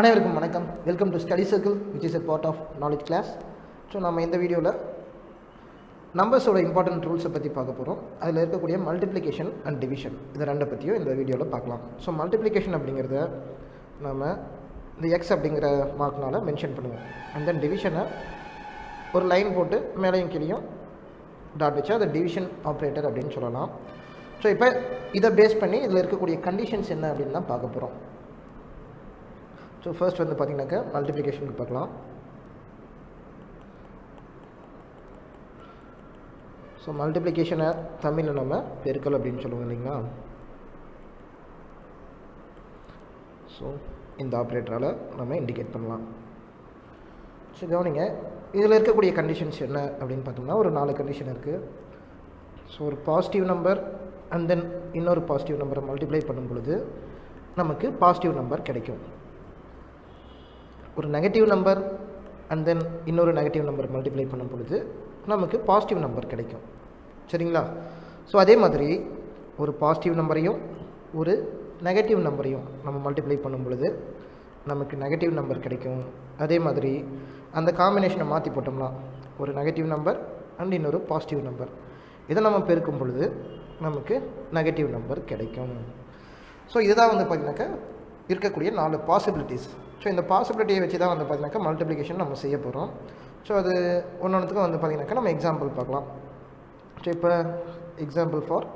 அனைவருக்கும் வணக்கம். Welcome to study circle which is a part of knowledge class so நம்ம இந்த வீடியோவில் நம்பர்ஸோட இம்பார்ட்டன்ட் ரூல்ஸை பற்றி பார்க்க போகிறோம் அதில் இருக்கக்கூடிய மல்டிப்ளிகேஷன் அண்ட் டிவிஷன் இது ரெண்டை பற்றியும் இந்த வீடியோவில் பார்க்கலாம். ஸோ மல்டிப்ளிகேஷன் அப்படிங்கிறத நம்ம இந்த எக்ஸ் அப்படிங்கிற மார்க்னால் மென்ஷன் பண்ணுவோம். அண்ட் தென் டிவிஷனை ஒரு லைன் போட்டு மேலேயும் கீழேயும் டாட் வச்சு அதை டிவிஷன் ஆப்ரேட்டர் அப்படின்னு சொல்லலாம். ஸோ இப்போ இதை பேஸ் பண்ணி இதில் இருக்கக்கூடிய கண்டிஷன்ஸ் என்ன அப்படின்னு தான் பார்க்க போகிறோம் ஸோ ஃபர்ஸ்ட் வந்து பார்த்தீங்கன்னாக்கா மல்டிப்ளிகேஷனுக்கு பார்க்கலாம். ஸோ மல்டிப்ளிகேஷனை தமிழில் நம்ம பெருக்கல் அப்படின்னு சொல்லுவோம் இல்லைங்களா? ஸோ இந்த ஆப்ரேட்டரால் நம்ம இண்டிகேட் பண்ணலாம். ஸோ கவனிங்க இதில் இருக்கக்கூடிய கண்டிஷன்ஸ் என்ன அப்படின்னு பார்த்தோம்னா ஒரு நாலு கண்டிஷன் இருக்குது ஸோ ஒரு பாசிட்டிவ் நம்பர் அண்ட் தென் இன்னொரு பாசிட்டிவ் நம்பரை மல்டிப்ளை பண்ணும் பொழுது நமக்கு பாசிட்டிவ் நம்பர் கிடைக்கும். ஒரு நெகட்டிவ் நம்பர் அண்ட் தென் இன்னொரு நெகட்டிவ் நம்பர் மல்டிப்ளை பண்ணும் பொழுது நமக்கு பாசிட்டிவ் நம்பர் கிடைக்கும். சரிங்களா? ஸோ அதே மாதிரி ஒரு பாசிட்டிவ் நம்பரையும் ஒரு நெகட்டிவ் நம்பரையும் நம்ம மல்டிப்ளை பண்ணும் பொழுது நமக்கு நெகட்டிவ் நம்பர் கிடைக்கும். அதே மாதிரி அந்த காம்பினேஷனை மாற்றி போட்டோம்னா ஒரு நெகட்டிவ் நம்பர் அண்ட் இன்னொரு பாசிட்டிவ் நம்பர் இதை நம்ம பெருக்கும் பொழுது நமக்கு நெகட்டிவ் நம்பர் கிடைக்கும். ஸோ இதுதான் வந்து பார்த்தீங்கன்னாக்கா இருக்கக்கூடிய நாலு பாசிபிலிட்டிஸ் ஸோ இந்த பாசிபிலிட்டியை வச்சு தான் வந்து பார்த்திங்கனாக்கா மல்டிப்ளிகேஷன் நம்ம செய்ய போகிறோம் ஸோ அது ஒன்றொன்றுத்துக்கும் வந்து பார்த்தீங்கன்னாக்கா நம்ம எக்ஸாம்பிள் பார்க்கலாம். ஸோ இப்போ எக்ஸாம்பிள் ஃபார்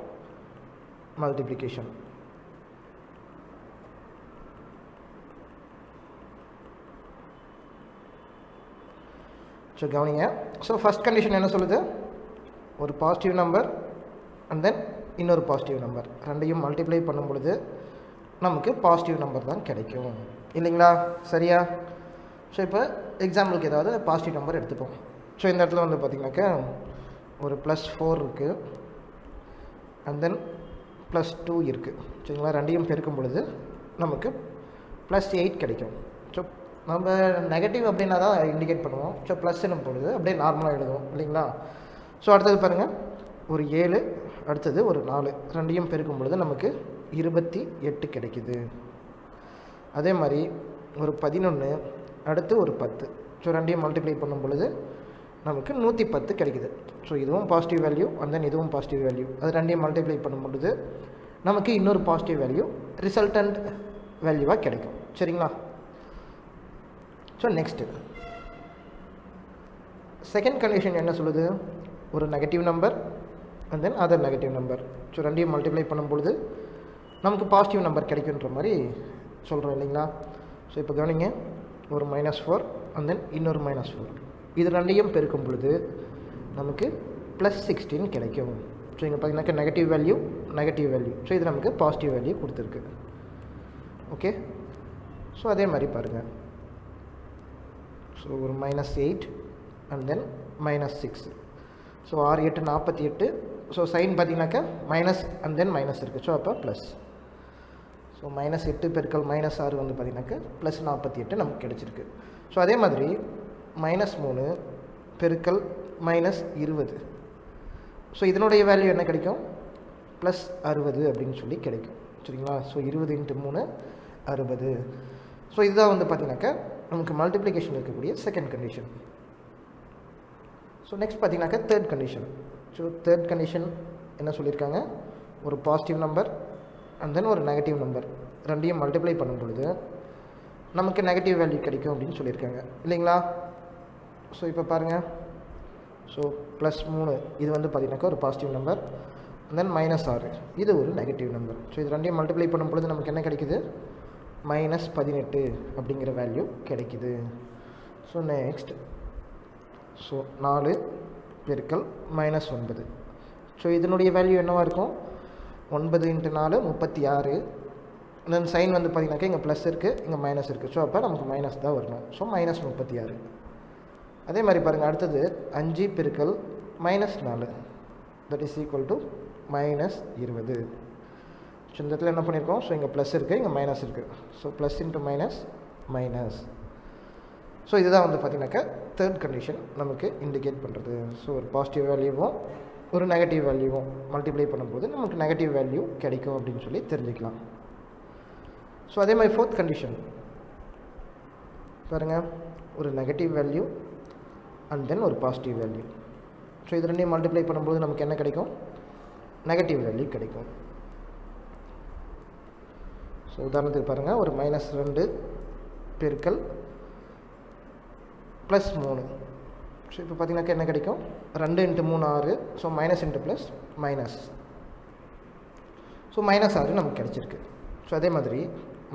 மல்டிப்ளிகேஷன் ஸோ கவனிங்க. ஸோ ஃபஸ்ட் கண்டிஷன் என்ன சொல்லுது? ஒரு பாசிட்டிவ் நம்பர் அண்ட் தென் இன்னொரு பாசிட்டிவ் நம்பர் ரெண்டையும் மல்டிப்ளை பண்ணும் பொழுது நமக்கு பாசிட்டிவ் நம்பர் தான் கிடைக்கும். இல்லைங்களா? சரியா? ஸோ இப்போ எக்ஸாம்பிளுக்கு ஏதாவது பாசிட்டிவ் நம்பர் எடுத்துப்போம் ஸோ இந்த இடத்துல வந்து பார்த்திங்கனாக்கா ஒரு ப்ளஸ் ஃபோர் இருக்குது அண்ட் தென் ப்ளஸ் டூ இருக்குது சரிங்களா? ரெண்டையும் பெருக்கும் பொழுது நமக்கு ப்ளஸ் எயிட் கிடைக்கும். ஸோ நம்ம நெகட்டிவ் அப்படின்னா தான் இண்டிகேட் பண்ணுவோம். ஸோ ப்ளஸ்ன்னு பொழுது அப்படியே நார்மலாக எழுதுவோம். இல்லைங்களா? ஸோ அடுத்தது பாருங்கள் ஒரு ஏழு அடுத்தது ஒரு நாலு. ரெண்டையும் பெருக்கும் பொழுது நமக்கு இருபத்தி எட்டு கிடைக்குது. அதே மாதிரி ஒரு பதினொன்று அடுத்து ஒரு பத்து. ஸோ ரெண்டையும் மல்டிப்ளை பண்ணும் பொழுது நமக்கு நூற்றி பத்து கிடைக்குது. ஸோ இதுவும் பாசிட்டிவ் வேல்யூ அண்ட் தென் இதுவும் பாசிட்டிவ் வேல்யூ அது ரெண்டையும் மல்டிப்ளை பண்ணும் பொழுது நமக்கு இன்னொரு பாசிட்டிவ் வேல்யூ ரிசல்டன்ட் வேல்யூவாக கிடைக்கும். சரிங்களா? ஸோ நெக்ஸ்ட்டு செகண்ட் கண்டிஷன் என்ன சொல்லுது? ஒரு negative number and then other negative number so ரெண்டையும் மல்டிப்ளை பண்ணும் பொழுது நமக்கு பாசிட்டிவ் நம்பர் கிடைக்குன்ற மாதிரி சொல்கிறோம் இல்லைங்களா? ஸோ இப்போ கவனிங்க. ஒரு மைனஸ் ஃபோர் அண்ட் தென் இன்னொரு மைனஸ் ஃபோர் இது ரெண்டையும் பெருக்கும் பொழுது நமக்கு ப்ளஸ் சிக்ஸ்டீன் கிடைக்கும். ஸோ இங்கே பார்த்தீங்கன்னாக்கா negative value negative value so இது நமக்கு பாசிட்டிவ் வேல்யூ கொடுத்துருக்கு. ஓகே ஸோ அதே மாதிரி பாருங்கள் ஸோ ஒரு minus eight and then minus six so ஆறு எட்டு நாற்பத்தி எட்டு. ஸோ சைன் பார்த்தீங்கன்னாக்கா மைனஸ் அண்ட் தென் மைனஸ் இருக்குது ஸோ அப்போ ப்ளஸ் ஸோ மைனஸ் எட்டு பெருக்கல் மைனஸ் ஆறு வந்து பார்த்திங்கனாக்கா ப்ளஸ் நாற்பத்தி எட்டு நமக்கு கிடச்சிருக்கு. ஸோ அதே மாதிரி மைனஸ் மூணு பெருக்கல் மைனஸ் இருபது. ஸோ இதனுடைய வேல்யூ என்ன கிடைக்கும்? ப்ளஸ் அறுபது அப்படின்னு சொல்லி கிடைக்கும். சரிங்களா? ஸோ இருபது இன்ட்டு மூணு அறுபது. ஸோ இதுதான் வந்து பார்த்திங்கனாக்கா நமக்கு மல்டிப்ளிகேஷன் இருக்கக்கூடிய செகண்ட் கண்டிஷன் ஸோ நெக்ஸ்ட் பார்த்திங்கனாக்கா third condition so third condition என்ன சொல்லியிருக்காங்க? ஒரு பாசிட்டிவ் நம்பர் அண்ட் தென் ஒரு நெகட்டிவ் நம்பர் ரெண்டையும் மல்டிப்ளை பண்ணும் பொழுது நமக்கு நெகட்டிவ் வேல்யூ கிடைக்கும் அப்படின்னு சொல்லியிருக்காங்க. இல்லைங்களா? ஸோ இப்போ பாருங்கள் ஸோ ப்ளஸ் மூணு இது வந்து பார்த்தீங்கன்னாக்கா ஒரு பாசிட்டிவ் நம்பர் தென் மைனஸ் ஆறு இது ஒரு நெகட்டிவ் நம்பர் ஸோ இது ரெண்டையும் மல்டிப்ளை பண்ணும் பொழுது நமக்கு என்ன கிடைக்குது? மைனஸ் பதினெட்டு அப்படிங்கிற வேல்யூ கிடைக்குது. ஸோ நெக்ஸ்ட் ஸோ நாலு பெருக்கல் மைனஸ் ஒன்பது. ஸோ இதனுடைய வேல்யூ என்னவாக இருக்கும்? ஒன்பது இன்ட்டு நாலு முப்பத்தி ஆறு. தென் சைன் வந்து பார்த்திங்கனாக்கா இங்கே ப்ளஸ் இருக்குது இங்கே மைனஸ் இருக்குது ஸோ அப்போ நமக்கு மைனஸ் தான் வரணும். ஸோ மைனஸ் முப்பத்தி ஆறு. அதே மாதிரி பாருங்கள் அடுத்தது அஞ்சு பெருக்கல் மைனஸ் நாலு. That is equal to minus இருபது. ஸோ இந்த இடத்துல என்ன பண்ணியிருக்கோம் ஸோ இங்கே ப்ளஸ் இருக்குது இங்கே மைனஸ் இருக்குது so plus into minus minus so இதுதான் வந்து பார்த்திங்கனாக்கா தேர்ட் கண்டிஷன் நமக்கு இண்டிகேட் பண்ணுறது ஸோ ஒரு பாசிட்டிவ் வேல்யூவும் ஒரு நெகட்டிவ் வேல்யூவும் மல்டிப்ளை பண்ணும்போது நமக்கு நெகட்டிவ் வேல்யூ கிடைக்கும் அப்படின்னு சொல்லி தெரிஞ்சுக்கலாம். ஸோ அதே மாதிரி ஃபோர்த் கண்டிஷன் பாருங்கள் ஒரு நெகட்டிவ் வேல்யூ அண்ட் தென் ஒரு பாசிட்டிவ் வேல்யூ ஸோ இது ரெண்டையும் மல்டிப்ளை பண்ணும்போது நமக்கு என்ன கிடைக்கும்? நெகட்டிவ் வேல்யூ கிடைக்கும். ஸோ உதாரணத்துக்கு பாருங்கள் ஒரு மைனஸ் ரெண்டு பெருக்கல் ப்ளஸ் மூணு. ஸோ இப்போ பார்த்தீங்கன்னாக்கா என்ன கிடைக்கும்? ரெண்டு இன்ட்டு மூணு ஆறு. So minus into plus minus so minus ஆறு நமக்கு கிடச்சிருக்கு. ஸோ அதே மாதிரி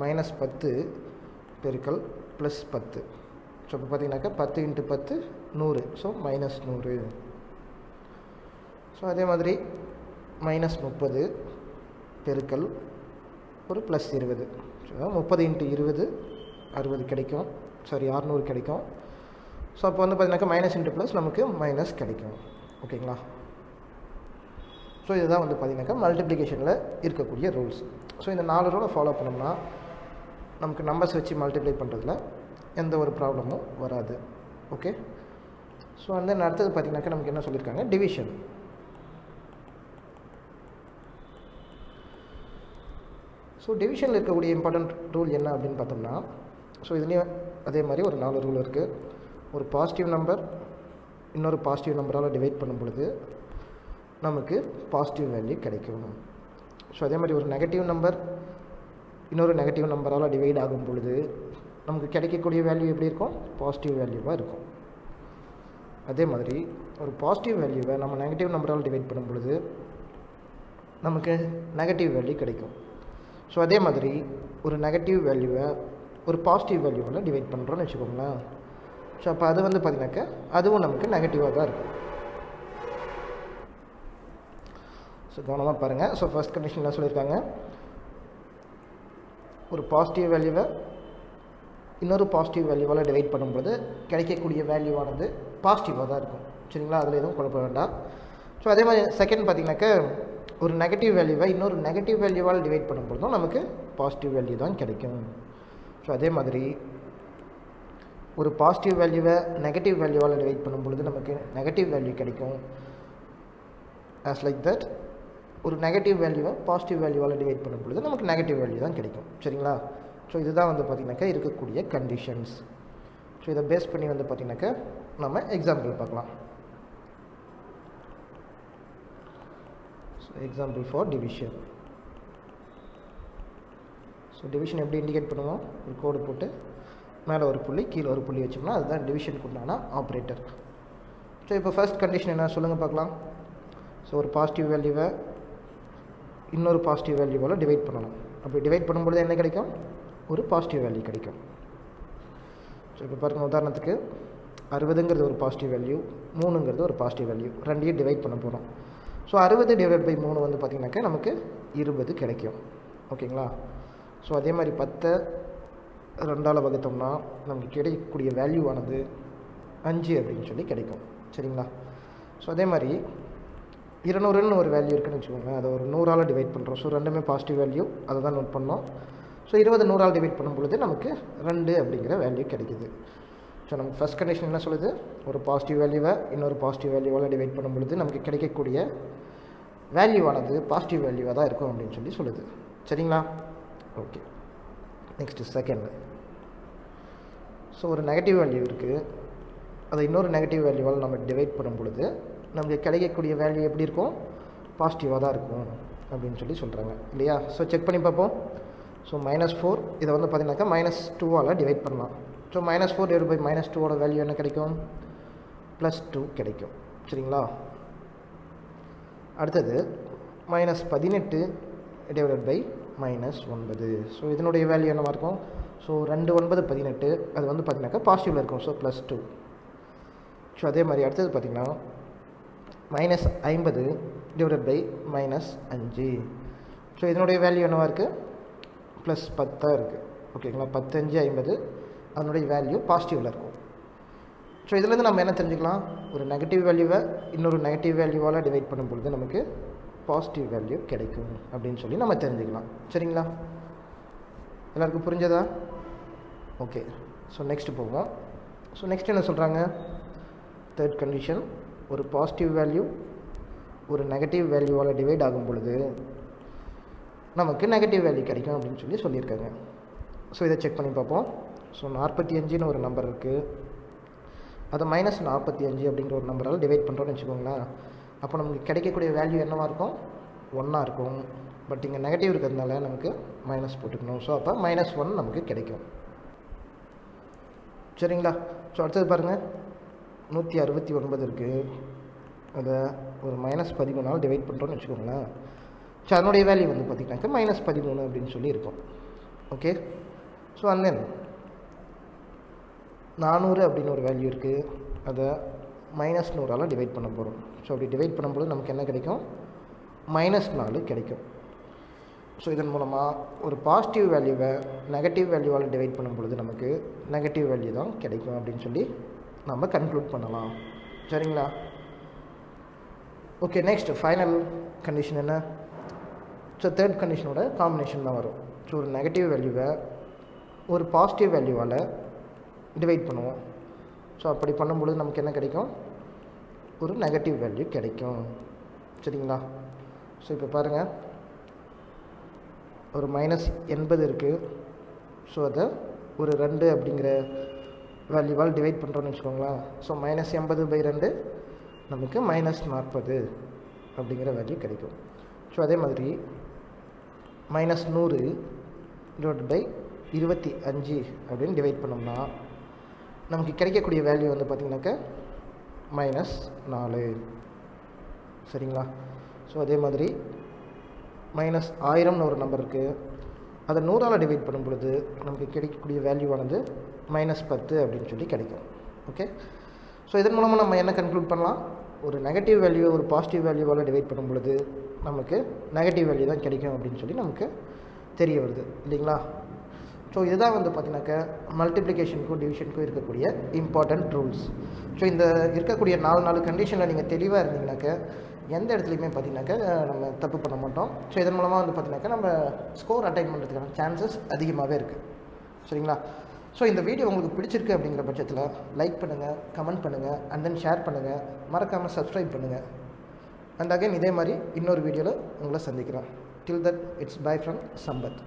மைனஸ் பத்து பெருக்கல் ப்ளஸ் பத்து. ஸோ இப்போ பார்த்தீங்கன்னாக்கா பத்து இன்ட்டு பத்து நூறு. ஸோ மைனஸ் நூறு. ஸோ அதே மாதிரி மைனஸ் முப்பது பெருக்கல் ஒரு ப்ளஸ் இருபது. ஸோ முப்பது இன்ட்டு இருபது அறுபது கிடைக்கும். சாரி அறநூறு கிடைக்கும். ஸோ அப்போ வந்து பார்த்தீங்கன்னாக்கா மைனஸ் இன்ட்டு ப்ளஸ் நமக்கு மைனஸ் கிடைக்கும். ஓகேங்களா ஸோ இதுதான் வந்து பார்த்திங்கனாக்கா மல்டிப்ளிகேஷனில் இருக்கக்கூடிய ரூல்ஸ் ஸோ இந்த நாலு ரூலை ஃபாலோ பண்ணோம்னா நமக்கு நம்பர்ஸ் வச்சு மல்டிப்ளை பண்ணுறதுல எந்த ஒரு ப்ராப்ளமும் வராது. ஓகே ஸோ வந்து அடுத்தது பார்த்தீங்கன்னாக்கா நமக்கு என்ன சொல்லியிருக்காங்க டிவிஷன் ஸோ டிவிஷனில் இருக்கக்கூடிய இம்பார்ட்டண்ட் ரூல் என்ன அப்படின்னு பார்த்தோம்னா ஸோ இதுலேயும் அதே மாதிரி ஒரு நாலு ரூல் இருக்குது ஒரு பாசிட்டிவ் நம்பர் இன்னொரு பாசிட்டிவ் நம்பரால் டிவைட் பண்ணும் பொழுது நமக்கு பாசிட்டிவ் வேல்யூ கிடைக்கும். ஸோ அதே மாதிரி ஒரு நெகட்டிவ் நம்பர் இன்னொரு நெகட்டிவ் நம்பரால் டிவைட் ஆகும் பொழுது நமக்கு கிடைக்கக்கூடிய வேல்யூ எப்படி இருக்கும்? பாசிட்டிவ் வேல்யூவாக இருக்கும். அதே மாதிரி ஒரு பாசிட்டிவ் வேல்யூவை நம்ம நெகட்டிவ் நம்பரால் டிவைட் பண்ணும் பொழுது நமக்கு நெகட்டிவ் வேல்யூ கிடைக்கும். ஸோ அதே மாதிரி ஒரு நெகட்டிவ் வேல்யூவை ஒரு பாசிட்டிவ் வேல்யூவில் டிவைட் பண்ணுறோன்னு வச்சுக்கோங்களேன். ஸோ அப்போ அது வந்து பார்த்திங்கனாக்கா அதுவும் நமக்கு நெகட்டிவாக தான் இருக்கும். ஸோ கவனமாக பாருங்கள் ஸோ ஃபஸ்ட் கண்டிஷனில் சொல்லியிருக்காங்க. ஒரு பாசிட்டிவ் வேல்யூவை இன்னொரு பாசிட்டிவ் வேல்யூவால் டிவைட் பண்ணும்போது கிடைக்கக்கூடிய வேல்யூவானது பாசிட்டிவாக தான் இருக்கும். சரிங்களா? அதில் எதுவும் குழப்ப வேண்டாம். ஸோ அதே மாதிரி செகண்ட் பார்த்திங்கனாக்கா ஒரு நெகட்டிவ் வேல்யூவை இன்னொரு நெகட்டிவ் வேல்யூவால் டிவைட் பண்ணும்பொழுதும் நமக்கு பாசிட்டிவ் வேல்யூ தான் கிடைக்கும். ஸோ அதே மாதிரி ஒரு பாசிட்டிவ் வேல்யூவை நெகட்டிவ் வேல்யூவால் டிவைட் பண்ணும் பொழுது நமக்கு நெகட்டிவ் வேல்யூ கிடைக்கும். ஆஸ் லைக் தட் ஒரு நெகட்டிவ் வேல்யூவை பாசிட்டிவ் வேல்யூவால் டிவைட் பண்ணும் பொழுது நமக்கு நெகட்டிவ் வேல்யூ தான் கிடைக்கும். சரிங்களா? ஸோ இதுதான் வந்து பார்த்திங்கனாக்கா இருக்கக்கூடிய கண்டிஷன்ஸ் ஸோ இதை பேஸ் பண்ணி வந்து பார்த்திங்கனாக்கா நம்ம எக்ஸாம்பிள் பார்க்கலாம். So example for division so division எப்படி இண்டிகேட் பண்ணுவோம்? ஒரு கோடு போட்டு மேலே ஒரு புள்ளி கீழே ஒரு புள்ளி வச்சோம்னா அதுதான் டிவிஷனுக்கு உண்டான ஆப்ரேட்டர் ஸோ இப்போ ஃபர்ஸ்ட் கண்டிஷன் என்ன? சொல்லுங்கள் பார்க்கலாம். ஸோ ஒரு பாசிட்டிவ் வேல்யூவை இன்னொரு பாசிட்டிவ் வேல்யூவால் டிவைட் பண்ணணும். அப்படி டிவைட் பண்ணும்பொழுது என்ன கிடைக்கும்? ஒரு பாசிட்டிவ் வேல்யூ கிடைக்கும். ஸோ இப்போ பாருங்கள் உதாரணத்துக்கு அறுபதுங்கிறது ஒரு பாசிட்டிவ் வேல்யூ மூணுங்கிறது ஒரு பாசிட்டிவ் வேல்யூ ரெண்டையும் டிவைட் பண்ண போகிறோம் ஸோ அறுபது டிவைட் பை மூணு வந்து பார்த்திங்கனாக்கா நமக்கு இருபது கிடைக்கும். ஓகேங்களா ஸோ அதே மாதிரி பத்தை ரெண்டால் வகுத்தோம்னா நமக்கு கிடைக்கக்கூடிய வேல்யூவானது அஞ்சு அப்படின்னு சொல்லி கிடைக்கும். சரிங்களா? ஸோ அதே மாதிரி இருநூறுன்னு ஒரு வேல்யூ இருக்குன்னு வச்சுக்கோங்களேன். அதை ஒரு நூறால் டிவைட் பண்ணுறோம் ஸோ ரெண்டுமே பாசிட்டிவ் வேல்யூ அதை தான் நோட் பண்ணோம். ஸோ இருபது நூறால் டிவைட் பண்ணும் பொழுது நமக்கு ரெண்டு அப்படிங்கிற வேல்யூ கிடைக்குது. ஸோ நமக்கு ஃபஸ்ட் கண்டிஷன் என்ன சொல்லுது? ஒரு பாசிட்டிவ் வேல்யூவை இன்னொரு பாசிட்டிவ் வேல்யூவால் டிவைட் பண்ணும் பொழுது நமக்கு கிடைக்கக்கூடிய வேல்யூவானது பாசிட்டிவ் வேல்யூவாக தான் இருக்கும் அப்படின்னு சொல்லி சொல்லுது. சரிங்களா? ஓகே நெக்ஸ்ட்டு செகண்ட் ஸோ ஒரு நெகட்டிவ் வேல்யூ இருக்குது அதை இன்னொரு நெகட்டிவ் வேல்யூவால் நம்ம டிவைட் பண்ணும் பொழுது நமக்கு கிடைக்கக்கூடிய வேல்யூ எப்படி இருக்கும்? பாசிட்டிவாக தான் இருக்கும் அப்படின்னு சொல்லி சொல்கிறாங்க இல்லையா? ஸோ செக் பண்ணி பார்ப்போம். ஸோ மைனஸ் ஃபோர் இதை வந்து பார்த்தீங்கன்னாக்கா மைனஸ் டூவால் டிவைட் பண்ணலாம். So minus four divide by minus டூவோட வேல்யூ என்ன கிடைக்கும்? ப்ளஸ் டூ கிடைக்கும். சரிங்களா? அடுத்தது மைனஸ் பதினெட்டு டிவைடட் பை மைனஸ் ஒன்பது. ஸோ இதனுடைய வேல்யூ என்னவாக இருக்கும்? ஸோ ரெண்டு ஒன்பது பதினெட்டு அது வந்து பார்த்தீங்கன்னாக்கா பாசிட்டிவில் இருக்கும். ஸோ ப்ளஸ் டூ ஸோ அதே மாதிரி அடுத்தது பார்த்திங்கன்னா மைனஸ் ஐம்பது டிவைடட் பை மைனஸ் அஞ்சு. ஸோ இதனுடைய வேல்யூ என்னவாக இருக்குது ப்ளஸ் பத்தாக இருக்குது ஓகேங்களா பத்தஞ்சு ஐம்பது அதனுடைய வேல்யூ பாசிட்டிவில் இருக்கும். ஸோ இதுலேருந்து நம்ம என்ன தெரிஞ்சுக்கலாம்? ஒரு நெகட்டிவ் வேல்யூவை இன்னொரு நெகட்டிவ் வேல்யூவால் டிவைட் பண்ணும் பொழுது நமக்கு பாசிட்டிவ் வேல்யூ கிடைக்கும் அப்படின்னு சொல்லி நம்ம தெரிஞ்சுக்கலாம். சரிங்களா? எல்லாருக்கும் புரிஞ்சதா? ஓகே ஸோ நெக்ஸ்ட் போவோம். ஸோ நெக்ஸ்ட் என்ன சொல்கிறாங்க தேர்ட் கண்டிஷன் ஒரு பாசிட்டிவ் வேல்யூ ஒரு நெகட்டிவ் வேல்யூவால் டிவைட் ஆகும் பொழுது நமக்கு நெகட்டிவ் வேல்யூ கிடைக்கும் அப்படின்னு சொல்லி சொல்லியிருக்காங்க. ஸோ இதை செக் பண்ணி பார்ப்போம். ஸோ நாற்பத்தி அஞ்சுன்னு ஒரு நம்பர் இருக்குது அதை மைனஸ் நாற்பத்தி அஞ்சு அப்படிங்கிற ஒரு நம்பரால் டிவைட் பண்ணுறோன்னு வச்சுக்கோங்களேன். அப்போ நமக்கு கிடைக்கக்கூடிய வேல்யூ என்னவாக இருக்கும்? ஒன்றா இருக்கும். பட் இங்கே நெகட்டிவ் இருக்கிறதுனால நமக்கு மைனஸ் போட்டுக்கணும். ஸோ அப்போ மைனஸ் ஒன் நமக்கு கிடைக்கும். சரிங்களா? ஸோ அடுத்தது பாருங்கள் நூற்றி அறுபத்தி ஒன்பது இருக்குது அதை ஒரு மைனஸ் பதிமூணால் டிவைட் பண்ணுறோன்னு வச்சுக்கோங்களேன். ஸோ அதனுடைய வேல்யூ வந்து பார்த்திங்கனாக்கா மைனஸ் பதிமூணு அப்படின்னு சொல்லி இருக்கும். ஓகே ஸோ அண்ட் தென் நானூறு அப்படின்னு ஒரு வேல்யூ இருக்குது அதை மைனஸ் நூறால் டிவைட் பண்ண போகிறோம் ஸோ அப்படி டிவைட் பண்ணும்போது நமக்கு என்ன கிடைக்கும்? மைனஸ் நாலு கிடைக்கும். ஸோ இதன் மூலமாக ஒரு பாசிட்டிவ் வேல்யூவை நெகட்டிவ் வேல்யூவால் டிவைட் பண்ணும் பொழுது நமக்கு நெகட்டிவ் வேல்யூ தான் கிடைக்கும் அப்படின்னு சொல்லி நம்ம கன்க்ளூட் பண்ணலாம். சரிங்களா? ஓகே நெக்ஸ்ட் ஃபைனல் கண்டிஷன் என்ன? ஸோ தேர்ட் கண்டிஷனோட காம்பினேஷன் தான் வரும். ஸோ ஒரு நெகட்டிவ் வேல்யூவை ஒரு பாசிட்டிவ் வேல்யூவால் டிவைட் பண்ணுவோம். ஸோ அப்படி பண்ணும்பொழுது நமக்கு என்ன கிடைக்கும்? ஒரு நெகட்டிவ் வேல்யூ கிடைக்கும். சரிங்களா? ஸோ இப்போ பாருங்கள் ஒரு மைனஸ் எண்பது இருக்குது ஸோ அதை ஒரு ரெண்டு அப்படிங்கிற வேல்யூவால் டிவைட் பண்ணுறோன்னு வச்சுக்கோங்களேன். ஸோ மைனஸ் எண்பது பை ரெண்டு நமக்கு மைனஸ் நாற்பது அப்படிங்கிற வேல்யூ கிடைக்கும். ஸோ அதே மாதிரி மைனஸ் நூறு டிவைட் பை இருபத்தி அஞ்சு அப்படின்னு டிவைட் பண்ணோம்னா நமக்கு கிடைக்கக்கூடிய வேல்யூ வந்து பார்த்திங்கனாக்கா மைனஸ் நாலு. சரிங்களா? ஸோ அதே மாதிரி மைனஸ் ஆயிரம்னு ஒரு நம்பர் இருக்குது அதை நூறால் டிவைட் பண்ணும் பொழுது நமக்கு கிடைக்கக்கூடிய வேல்யூவானது மைனஸ் பத்து அப்படின்னு சொல்லி கிடைக்கும். ஓகே ஸோ இதன் மூலமாக நம்ம என்ன கன்க்ளூட் பண்ணலாம்? ஒரு நெகட்டிவ் வேல்யூ ஒரு பாசிட்டிவ் வேல்யூவால் டிவைட் பண்ணும் பொழுது நமக்கு நெகட்டிவ் வேல்யூ தான் கிடைக்கும் அப்படின்னு சொல்லி நமக்கு தெரிய வருது. இல்லைங்களா? ஸோ இதுதான் வந்து பார்த்தீங்கன்னாக்கா மல்டிப்ளிகேஷனுக்கும் டிவிஷனுக்கும் இருக்கக்கூடிய இம்பார்ட்டண்ட் ரூல்ஸ் ஸோ இந்த இருக்கக்கூடிய நாலு நாலு கண்டிஷனில் நீங்கள் தெளிவாக இருந்தீங்கனாக்கா எந்த இடத்துலையுமே பார்த்தீங்கன்னாக்கா நம்ம தப்பு பண்ண மாட்டோம். ஸோ இதன் மூலமாக வந்து பார்த்தீங்கன்னாக்கா நம்ம ஸ்கோர் அட்டைன் பண்ணுறதுக்கான சான்சஸ் அதிகமாகவே இருக்குது சரிங்களா? ஸோ இந்த வீடியோ உங்களுக்கு பிடிச்சிருக்கு அப்படிங்கிற பட்சத்தில் லைக் பண்ணுங்கள் கமெண்ட் பண்ணுங்கள் அண்ட் தென் ஷேர் பண்ணுங்கள் மறக்காமல் சப்ஸ்கிரைப் பண்ணுங்கள் அண்ட் அகைன் இதே மாதிரி இன்னொரு வீடியோவில் உங்களை சந்திக்கிறேன். Till that it's bye from Sampath